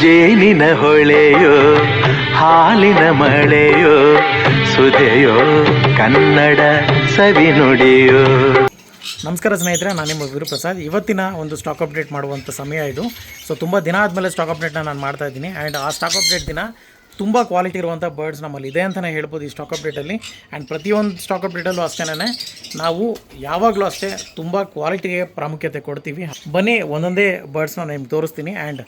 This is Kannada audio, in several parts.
ಜೇನಿನ ಹೊಳೆಯೋ, ಹಾಲಿನ ಮಳೆಯೋ, ಸುದೆಯೋ, ಕನ್ನಡ ಸವಿ ನುಡಿಯೋ. ನಮಸ್ಕಾರ ಸ್ನೇಹಿತರೆ, ನಾನು ನಿಮ್ಮ ಗುರುಪ್ರಸಾದ್. ಇವತ್ತಿನ ಒಂದು ಸ್ಟಾಕ್ ಅಪ್ಡೇಟ್ ಮಾಡುವಂಥ ಸಮಯ ಇದು. ಸೊ ತುಂಬ ದಿನ ಆದಮೇಲೆ ಸ್ಟಾಕ್ ಅಪ್ಡೇಟ್ನ ನಾನು ಮಾಡ್ತಾ ಇದ್ದೀನಿ. ಆ್ಯಂಡ್ ಆ ಸ್ಟಾಕ್ ಅಪ್ಡೇಟ್ ದಿನ ತುಂಬ ಕ್ವಾಲಿಟಿ ಇರುವಂಥ ಬರ್ಡ್ಸ್ ನಮ್ಮಲ್ಲಿ ಇದೆ ಅಂತಲೇ ಹೇಳ್ಬೋದು ಈ ಸ್ಟಾಕ್ ಅಪ್ಡೇಟಲ್ಲಿ ಆ್ಯಂಡ್ ಪ್ರತಿಯೊಂದು ಸ್ಟಾಕ್ ಅಪ್ಡೇಟಲ್ಲೂ ಅಷ್ಟೇನೆ ನಾವು ಯಾವಾಗಲೂ ಅಷ್ಟೇ ತುಂಬ ಕ್ವಾಲಿಟಿಗೆ ಪ್ರಾಮುಖ್ಯತೆ ಕೊಡ್ತೀವಿ. ಬನ್ನಿ ಒಂದೊಂದೇ ಬರ್ಡ್ಸ್ನ ನಿಮ್ಗೆ ತೋರಿಸ್ತೀನಿ ಆ್ಯಂಡ್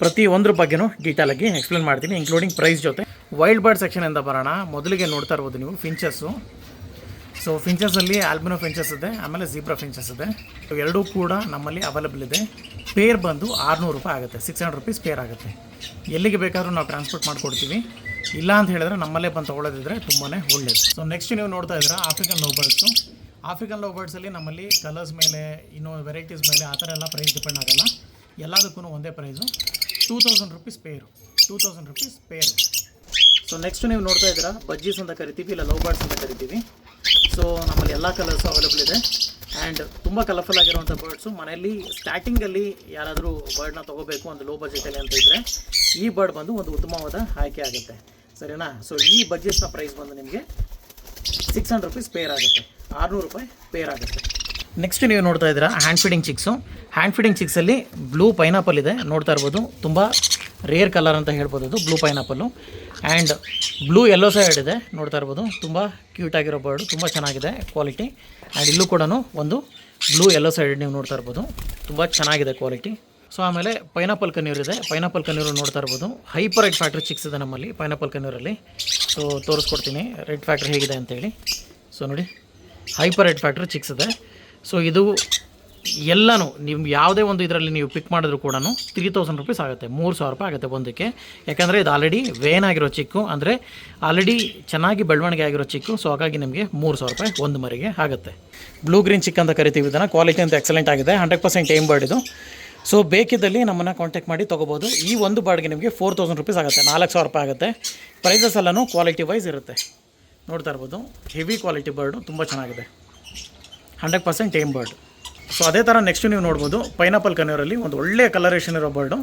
ಪ್ರತಿ ಒಂದ್ರ ಬಗ್ಗೆನೂ ಡೀಟೇಲಾಗಿ ಎಕ್ಸ್ಪ್ಲೇನ್ ಮಾಡ್ತೀನಿ ಇನ್ಕ್ಲೂಡಿಂಗ್ ಪ್ರೈಸ್ ಜೊತೆ. ವೈಲ್ಡ್ ಬರ್ಡ್ ಸೆಕ್ಷನಿಂದ ಬರೋಣ. ಮೊದಲಿಗೆ ನೋಡ್ತಾ ಇರ್ಬೋದು ನೀವು ಫಿಂಚಸ್ಸು ಸೊ ಫಿಂಚಸಲ್ಲಿ ಆಲ್ಬಿನೋ ಫಿಂಚಸ್ ಇದೆ, ಆಮೇಲೆ ಝೀಬ್ರಾ ಫಿಂಚಸ್ ಇದೆ. ಎರಡೂ ಕೂಡ ನಮ್ಮಲ್ಲಿ ಅವೈಲಬಲ್ ಇದೆ. ಪೇರ್ ಬಂದು ಆರುನೂರು ರೂಪಾಯಿ ಆಗುತ್ತೆ ಸಿಕ್ಸ್ ಹಂಡ್ರೆಡ್ ರುಪೀಸ್ ಪೇರ್ ಆಗುತ್ತೆ. ಎಲ್ಲಿಗೆ ಬೇಕಾದರೂ ನಾವು ಟ್ರಾನ್ಸ್ಪೋರ್ಟ್ ಮಾಡಿಕೊಡ್ತೀವಿ. ಇಲ್ಲ ಅಂತ ಹೇಳಿದ್ರೆ ನಮ್ಮಲ್ಲೇ ಬಂದು ತೊಗೊಳ್ಳೋದಿದ್ರೆ ತುಂಬಾ ಒಳ್ಳೇದು. ಸೊ ನೆಕ್ಸ್ಟ್ ನೀವು ನೋಡ್ತಾ ಇದ್ದೀರಾ African love birds African love ಬರ್ಡ್ಸಲ್ಲಿ ನಮ್ಮಲ್ಲಿ ಕಲರ್ಸ್ ಮೇಲೆ, ಇನ್ನೂ ವೆರೈಟೀಸ್ ಮೇಲೆ ಆ ಥರ ಎಲ್ಲ ಪ್ರೈಸ್ ಡಿಪೆಂಡ್ ಆಗಲ್ಲ. ಎಲ್ಲದಕ್ಕೂ ಒಂದೇ price two thousand rupees pair two thousand rupees pair so next ನೀವು ನೋಡ್ತಾ ಇದ್ದೀರಾ ಬಜ್ಜೀಸ್ ಅಂತ ಕರಿತೀವಿ, ಇಲ್ಲ ಲವ್ ಬರ್ಡ್ಸ್ ಅಂತ ಕರಿತೀವಿ. ಸೊ ನಮ್ಮಲ್ಲಿ ಎಲ್ಲ ಕಲರ್ಸು ಅವೈಲಬಲ್ ಇದೆ. ಆ್ಯಂಡ್ ತುಂಬ ಕಲರ್ಫುಲ್ ಆಗಿರುವಂಥ ಬರ್ಡ್ಸು ಮನೆಯಲ್ಲಿ ಸ್ಟಾರ್ಟಿಂಗಲ್ಲಿ ಯಾರಾದರೂ ಬರ್ಡ್ನ ತೊಗೋಬೇಕು ಒಂದು ಲೋ ಬಜೆಟಲ್ಲಿ ಅಂತ ಇದ್ದರೆ ಈ ಬರ್ಡ್ ಬಂದು ಒಂದು ಉತ್ತಮವಾದ ಆಯ್ಕೆ ಆಗುತ್ತೆ. ಸರಿನಾ? ಸೊ ಈ ಬಜೆಟ್ನ ಪ್ರೈಸ್ ಬಂದು ನಿಮಗೆ ಸಿಕ್ಸ್ ಹಂಡ್ರೆಡ್ ರುಪೀಸ್ ಪೇರ್ ಆಗುತ್ತೆ. ಆರುನೂರು ರೂಪಾಯಿ ಪೇರ್ ಆಗುತ್ತೆ. ನೆಕ್ಸ್ಟ್ ನೀವು ನೋಡ್ತಾ ಇದ್ದೀರಾ hand feeding chicks hand feeding ಚಿಕ್ಸಲ್ಲಿ blue pineapple ಇದೆ. ನೋಡ್ತಾ ಇರ್ಬೋದು. ತುಂಬ ರೇರ್ ಕಲರ್ ಅಂತ ಹೇಳ್ಬೋದು ಅದು blue pineapple and blue yellow side ಇದೆ, ನೋಡ್ತಾ ಇರ್ಬೋದು. ತುಂಬ ಕ್ಯೂಟ್ ಆಗಿರೋ ಬರ್ಡು ತುಂಬ ಚೆನ್ನಾಗಿದೆ ಕ್ವಾಲಿಟಿ ಆ್ಯಂಡ್ ಇಲ್ಲೂ ಕೂಡ ಒಂದು ಬ್ಲೂ ಎಲ್ಲೋ ಸೈಡ್ ನೀವು ನೋಡ್ತಾ ಇರ್ಬೋದು. ತುಂಬ ಚೆನ್ನಾಗಿದೆ ಕ್ವಾಲಿಟಿ ಸೊ ಆಮೇಲೆ ಪೈನಾಪಲ್ ಕನ್ನೀರು ಇದೆ. ಪೈನಾಪಲ್ ಕನ್ನೀರು ನೋಡ್ತಾ ಇರ್ಬೋದು. ಹೈಪರ್ ರೆಡ್ ಫ್ಯಾಕ್ಟ್ರಿ ಚಿಕ್ಸ್ ಇದೆ ನಮ್ಮಲ್ಲಿ ಪೈನಾಪಲ್ ಕನ್ನೀರಲ್ಲಿ ಸೊ ತೋರಿಸ್ಕೊಡ್ತೀನಿ. ರೆಡ್ ಫ್ಯಾಕ್ಟ್ರಿ ಹೇಗಿದೆ ಅಂತೇಳಿ. ಸೊ ನೋಡಿ ಹೈಪರ್ ರೆಡ್ ಫ್ಯಾಕ್ಟ್ರಿ ಚಿಕ್ಸ್ ಇದೆ. ಸೊ ಇದು ಎಲ್ಲನೂ ನಿಮ್ಗೆ ಯಾವುದೇ ಒಂದು ಇದರಲ್ಲಿ ನೀವು ಪಿಕ್ ಮಾಡಿದ್ರು ಕೂಡ ತ್ರೀ ತೌಸಂಡ್ ರುಪೀಸ್ ಆಗುತ್ತೆ, ಮೂರು ಸಾವಿರ ರೂಪಾಯಿ ಆಗುತ್ತೆ ಒಂದಕ್ಕೆ. ಯಾಕಂದರೆ ಇದು ಆಲ್ರೆಡಿ ವೇನ್ ಆಗಿರೋ ಚಿಕ್ಕು, ಅಂದರೆ ಆಲ್ರೆಡಿ ಚೆನ್ನಾಗಿ ಬೆಳವಣಿಗೆ ಆಗಿರೋ ಚಿಕ್ಕು ಸೊ ಹಾಗಾಗಿ ನಿಮಗೆ ಮೂರು ಸಾವಿರ ರೂಪಾಯಿ ಒಂದು ಮರಿಗೆ ಆಗುತ್ತೆ. ಬ್ಲೂ ಗ್ರೀನ್ ಚಿಕ್ ಅಂತ ಕರಿತೀವಿ ಇದನ್ನು ಕ್ವಾಲಿಟಿ ಅಂತ ಎಕ್ಸಲೆಂಟ್ ಆಗಿದೆ ಹಂಡ್ರೆಡ್ ಪರ್ಸೆಂಟ್ ಏಮ್ ಬರ್ಡ್ ಇದು. ಸೊ ಬೇಕಿದ್ದಲ್ಲಿ ನಮ್ಮನ್ನು ಕಾಂಟ್ಯಾಕ್ಟ್ ಮಾಡಿ ತೊಗೋಬೋದು. ಈ ಒಂದು ಬಾರ್ಡ್ಗೆ ನಿಮಗೆ ಫೋರ್ ತೌಸಂಡ್ ರುಪೀಸ್ ಆಗುತ್ತೆ, ನಾಲ್ಕು ಸಾವಿರ ರೂಪಾಯಿ ಆಗುತ್ತೆ. ಪ್ರೈಸಸ್ ಎಲ್ಲನೂ ಕ್ವಾಲಿಟಿ ವೈಸ್ ಇರುತ್ತೆ. ನೋಡ್ತಾ ಇರ್ಬೋದು ಹೆವಿ ಕ್ವಾಲಿಟಿ ಬರ್ಡು ತುಂಬ ಚೆನ್ನಾಗಿದೆ. Hundred percent tame bird so ಅದೇ ಥರ ನೆಕ್ಸ್ಟ್ ನೀವು ನೋಡ್ಬೋದು ಪೈನಾಪಲ್ ಕನ್ನೂರಲ್ಲಿ ಒಂದು ಒಳ್ಳೆಯ ಕಲರೇಷನ್ ಇರೋ ಬರ್ಡು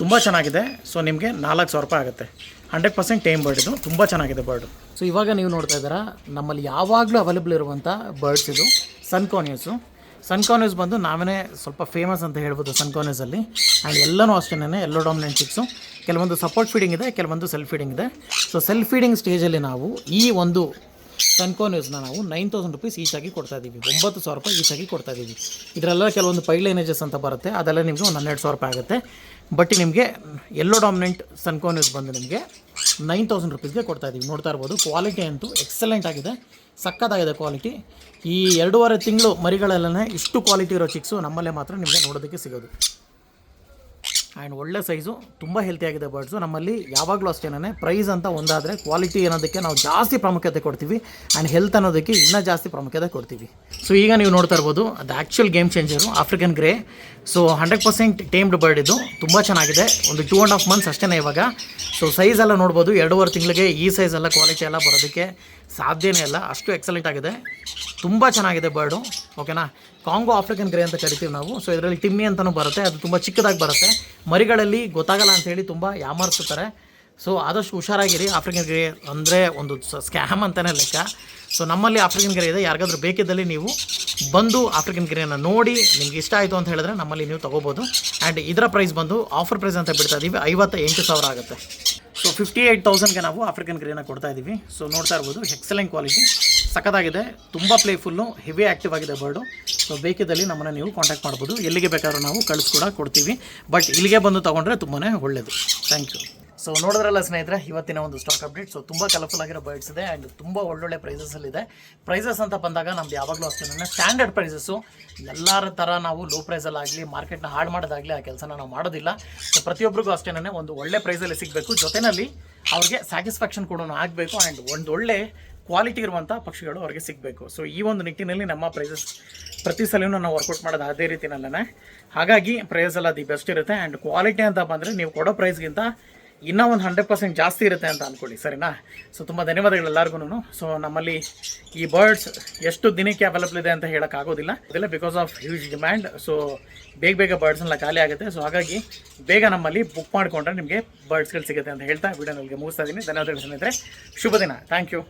ತುಂಬ ಚೆನ್ನಾಗಿದೆ. ಸೊ ನಿಮಗೆ ನಾಲ್ಕು ಸಾವಿರ ರೂಪಾಯಿ ಆಗುತ್ತೆ. ಹಂಡ್ರೆಡ್ ಪರ್ಸೆಂಟ್ ಟೇಮ್ ಬರ್ಡ್ ಇದು. ತುಂಬ ಚೆನ್ನಾಗಿದೆ ಬರ್ಡು ಸೊ ಇವಾಗ ನೀವು ನೋಡ್ತಾ ಇದ್ದೀರಾ, ನಮ್ಮಲ್ಲಿ ಯಾವಾಗಲೂ ಅವೈಲೇಬಲ್ ಇರುವಂಥ ಬರ್ಡ್ಸ್ ಇದು ಸನ್ಕಾನ್ಯೂಸು ಸನ್ಕಾನ್ಯೂಸ್ ಬಂದು ನಾವೇ ಸ್ವಲ್ಪ ಫೇಮಸ್ ಅಂತ ಹೇಳ್ಬೋದು ಸನ್ಕಾನ್ಯೂಸಲ್ಲಿ ಆ್ಯಂಡ್ ಎಲ್ಲನೂ ಅಷ್ಟೇನೆ ಎಲ್ಲೋ ಡಾಮಿನೆಂಟ್ ಚಿಕ್ಸು ಕೆಲವೊಂದು ಸಪೋರ್ಟ್ ಫೀಡಿಂಗ್ ಇದೆ, ಕೆಲವೊಂದು ಸೆಲ್ಫ್ ಫೀಡಿಂಗ್ ಇದೆ. ಸೊ ಸೆಲ್ಫ್ ಫೀಡಿಂಗ್ ಸ್ಟೇಜಲ್ಲಿ ನಾವು ಈ ಒಂದು ಸನ್ಕೋನ್ಯೂಸ್ನ ನಾವು ನೈನ್ ತೌಸಂಡ್ ರುಪೀಸ್ ಈಚಾಗಿ ಕೊಡ್ತಾ ಇದ್ದೀವಿ ಒಂಬತ್ತು ಸಾವಿರ ರೂಪಾಯಿ ಈಚಾಗಿ ಕೊಡ್ತಾ ಇದ್ದೀವಿ ಇದರೆಲ್ಲ ಕೆಲವೊಂದು ಪೈಲೈನೇಜಸ್ ಅಂತ ಬರುತ್ತೆ. ಅದೆಲ್ಲ ನಿಮಗೆ ಒಂದು ಹನ್ನೆರಡು ಸಾವಿರ ರೂಪಾಯಿ ಆಗುತ್ತೆ. ಬಟ್ ನಿಮಗೆ ಎಲ್ಲೋ ಡಾಮಿನೆಂಟ್ ಸನ್ಕೋನ್ಯೂಸ್ ಬಂದು ನಿಮಗೆ ನೈನ್ ತೌಸಂಡ್ ರುಪೀಸ್ಗೆ ಕೊಡ್ತಾ ಇದ್ದೀವಿ ನೋಡ್ತಾ ಇರ್ಬೋದು. ಕ್ವಾಲಿಟಿ ಅಂತೂ ಎಕ್ಸಲೆಂಟ್ ಆಗಿದೆ. ಸಕ್ಕತ್ತಾಗಿದೆ ಕ್ವಾಲಿಟಿ ಈ ಎರಡೂವರೆ ತಿಂಗಳು ಮರಿಗಳಲ್ಲೇ ಇಷ್ಟು ಕ್ವಾಲಿಟಿ ಇರೋ ಚಿಕ್ಸು ನಮ್ಮಲ್ಲೇ ಮಾತ್ರ ನಿಮಗೆ ನೋಡೋದಕ್ಕೆ ಸಿಗೋದು. ಆ್ಯಂಡ್ ಒಳ್ಳೆ ಸೈಜು ತುಂಬ ಹೆಲ್ತಿಯಾಗಿದೆ ಬರ್ಡ್ಸು ನಮ್ಮಲ್ಲಿ ಯಾವಾಗಲೂ ಅಷ್ಟೇನೇ ಪ್ರೈಸ್ ಅಂತ ಒಂದಾದರೆ ಕ್ವಾಲಿಟಿ ಅನ್ನೋದಕ್ಕೆ ನಾವು ಜಾಸ್ತಿ ಪ್ರಾಮುಖ್ಯತೆ ಕೊಡ್ತೀವಿ. ಆ್ಯಂಡ್ ಹೆಲ್ತ್ ಅನ್ನೋದಕ್ಕೆ ಇನ್ನೂ ಜಾಸ್ತಿ ಪ್ರಾಮುಖ್ಯತೆ ಕೊಡ್ತೀವಿ. ಸೊ ಈಗ ನೀವು ನೋಡ್ತಾ ಇರ್ಬೋದು, ಅದು actual game changer African grey so hundred percent tamed bird ಇದು. ತುಂಬ ಚೆನ್ನಾಗಿದೆ. ಒಂದು ಟೂ ಆ್ಯಂಡ್ ಹಾಫ್ ಮಂತ್ಸ್ ಅಷ್ಟೇ ಇವಾಗ. ಸೊ ಸೈಜ್ ಎಲ್ಲ ನೋಡ್ಬೋದು, ಎರಡೂವರೆ ತಿಂಗಳಿಗೆ ಈ ಸೈಜ್ ಎಲ್ಲ ಕ್ವಾಲಿಟಿ ಎಲ್ಲ ಬರೋದಕ್ಕೆ. ಸಾಧ್ಯನೇ ಇಲ್ಲ. ಅಷ್ಟು ಎಕ್ಸಲೆಂಟ್ ಆಗಿದೆ. ತುಂಬ ಚೆನ್ನಾಗಿದೆ ಬರ್ಡು ಓಕೆನಾ ಕಾಂಗೋ ಆಫ್ರಿಕನ್ ಗ್ರೇ ಅಂತ ಕರಿತೀವಿ ನಾವು. ಸೊ ಇದರಲ್ಲಿ ಟಿಮ್ಮಿ ಅಂತಲೂ ಬರುತ್ತೆ. ಅದು ತುಂಬ ಚಿಕ್ಕದಾಗಿ ಬರುತ್ತೆ. ಮರಿಗಳಲ್ಲಿ ಗೊತ್ತಾಗಲ್ಲ ಅಂತೇಳಿ ತುಂಬ ಯಾಮಾರಿಸ್ತಾರೆ. ಸೊ ಆದಷ್ಟು ಹುಷಾರಾಗಿರಿ. ಆಫ್ರಿಕನ್ ಗೆರೆ ಅಂದರೆ ಒಂದು ಸ್ಕ್ಯಾಮ್ ಅಂತಲೇ ಲೆಕ್ಕ. ಸೊ ನಮ್ಮಲ್ಲಿ ಆಫ್ರಿಕನ್ ಗೆರೆ ಇದೆ. ಯಾರಿಗಾದ್ರೂ ಬೇಕಿದ್ದಲ್ಲಿ ನೀವು ಬಂದು ಆಫ್ರಿಕನ್ ಗೆರೆಯನ್ನು ನೋಡಿ ನಿಮ್ಗೆ ಇಷ್ಟ ಆಯಿತು ಅಂತ ಹೇಳಿದ್ರೆ ನಮ್ಮಲ್ಲಿ ನೀವು ತೊಗೋಬೋದು. ಆ್ಯಂಡ್ ಇದರ ಪ್ರೈಸ್ ಬಂದು ಆಫರ್ ಪ್ರೈಸ್ ಅಂತ ಬಿಡ್ತಾ ಇದ್ದೀವಿ ಐವತ್ತ ಎಂಟು ಸಾವಿರ ಆಗುತ್ತೆ. ಸೊ ಫಿಫ್ಟಿ ಏಯ್ಟ್ ತೌಸಂಡ್ಗೆ ನಾವು ಆಫ್ರಿಕನ್ ಗ್ರೇನ ಕೊಡ್ತಾ ಇದ್ದೀವಿ ಸೊ ನೋಡ್ತಾ ಇರ್ಬೋದು. ಎಕ್ಸಲೆಂಟ್ ಕ್ವಾಲಿಟಿ ಸಖತ್ತಾಗಿದೆ. ತುಂಬ ಪ್ಲೇಫುಲ್ಲು ಹೆವಿ ಆ್ಯಕ್ಟಿವ್ ಆಗಿದೆ ಬರ್ಡು ಸೊ ಬೇಕಿದ್ದಲ್ಲಿ ನಮ್ಮನ್ನು ನೀವು ಕಾಂಟ್ಯಾಕ್ಟ್ ಮಾಡ್ಬೋದು. ಎಲ್ಲಿಗೆ ಬೇಕಾದ್ರೂ ನಾವು ಕಳಿಸ್ಕೂಡ ಕೊಡ್ತೀವಿ. ಬಟ್ ಇಲ್ಲಿಗೆ ಬಂದು ತೊಗೊಂಡ್ರೆ ತುಂಬಾ ಒಳ್ಳೆಯದು ಥ್ಯಾಂಕ್ ಯು ಸೊ ನೋಡಿದ್ರಲ್ಲ ಸ್ನೇಹಿತರೆ, ಇವತ್ತಿನ ಒಂದು ಸ್ಟಾಕ್ ಅಪ್ಡೇಟ್ ಸೊ ತುಂಬ ಕಲರ್ಫುಲ್ ಆಗಿರೋ ಬರ್ಡ್ಸ್ ಇದೆ ಆ್ಯಂಡ್ ತುಂಬ ಒಳ್ಳೊಳ್ಳೆ ಪ್ರೈಸಸಲ್ಲಿದೆ ಪ್ರೈಸಸ್ ಅಂತ ಬಂದಾಗ ನಮ್ದು ಯಾವಾಗಲೂ ಅಷ್ಟೇ ಸ್ಟ್ಯಾಂಡರ್ಡ್ ಪ್ರೈಸಸ್ಸು ಎಲ್ಲರ ಥರ ನಾವು ಲೋ ಪ್ರೈಸಲ್ಲಾಗಲಿ ಮಾರ್ಕೆಟ್ನ ಹಾಳು ಮಾಡೋದಾಗಲಿ ಆ ಕೆಲಸನ ನಾವು ಮಾಡೋದಿಲ್ಲ. ಸೊ ಪ್ರತಿಯೊಬ್ಬರಿಗೂ ಅಷ್ಟೇ ಒಂದು ಒಳ್ಳೆ ಪ್ರೈಸಲ್ಲಿ ಸಿಗಬೇಕು. ಜೊತೆಯಲ್ಲಿ ಅವ್ರಿಗೆ ಸ್ಯಾಟಿಸ್ಫ್ಯಾಕ್ಷನ್ ಕೂಡ ಆಗಬೇಕು ಆ್ಯಂಡ್ ಒಂದು ಒಳ್ಳೆ ಕ್ವಾಲಿಟಿ ಇರುವಂಥ ಪಕ್ಷಿಗಳು ಅವ್ರಿಗೆ ಸಿಗಬೇಕು. ಸೊ ಈ ಒಂದು ನಿಟ್ಟಿನಲ್ಲಿ ನಮ್ಮ ಪ್ರೈಸಸ್ ಪ್ರತಿ ಸಲವೂ ನಾವು ವರ್ಕೌಟ್ ಮಾಡೋದು ಅದೇ ರೀತಿನಲ್ಲೇ ಹಾಗಾಗಿ ಪ್ರೈಸ್ ಎಲ್ಲ ದಿ ಬೆಸ್ಟ್ ಇರುತ್ತೆ ಆ್ಯಂಡ್ ಕ್ವಾಲಿಟಿ ಅಂತ ಬಂದರೆ ನೀವು ಕೊಡೋ ಪ್ರೈಸ್ಗಿಂತ ಇನ್ನೂ ಒಂದು ಹಂಡ್ರೆಡ್ ಪರ್ಸೆಂಟ್ ಜಾಸ್ತಿ ಇರುತ್ತೆ ಅಂತ ಅಂದ್ಕೊಳ್ಳಿ ಸರಿನಾ? ಸೊ ತುಂಬ ಧನ್ಯವಾದಗಳು ಎಲ್ಲರಿಗೂ ಸೊ ನಮ್ಮಲ್ಲಿ ಈ ಬರ್ಡ್ಸ್ ಎಷ್ಟು ದಿನಕ್ಕೆ ಅವೈಲಬಲ್ ಇದೆ ಅಂತ ಹೇಳೋಕ್ಕಾಗೋದಿಲ್ಲ ಇದೆಲ್ಲ because of huge demand so ಬೇಗ ಬೇಗ ಬರ್ಡ್ಸ್ನೆಲ್ಲ ಖಾಲಿ ಆಗುತ್ತೆ. ಸೊ ಹಾಗಾಗಿ ಬೇಗ ನಮ್ಮಲ್ಲಿ ಬುಕ್ ಮಾಡಿಕೊಂಡ್ರೆ ನಿಮಗೆ ಬರ್ಡ್ಸ್ಗಳು ಸಿಗುತ್ತೆ ಅಂತ ಹೇಳ್ತಾ ವಿಡಿಯೋ ನನಗೆ ಮುಗಿಸ್ತಾ ಇದ್ದೀನಿ. ಧನ್ಯವಾದಗಳು ಸ್ನೇಹಿತರೆ. ಶುಭ ದಿನ. Thank you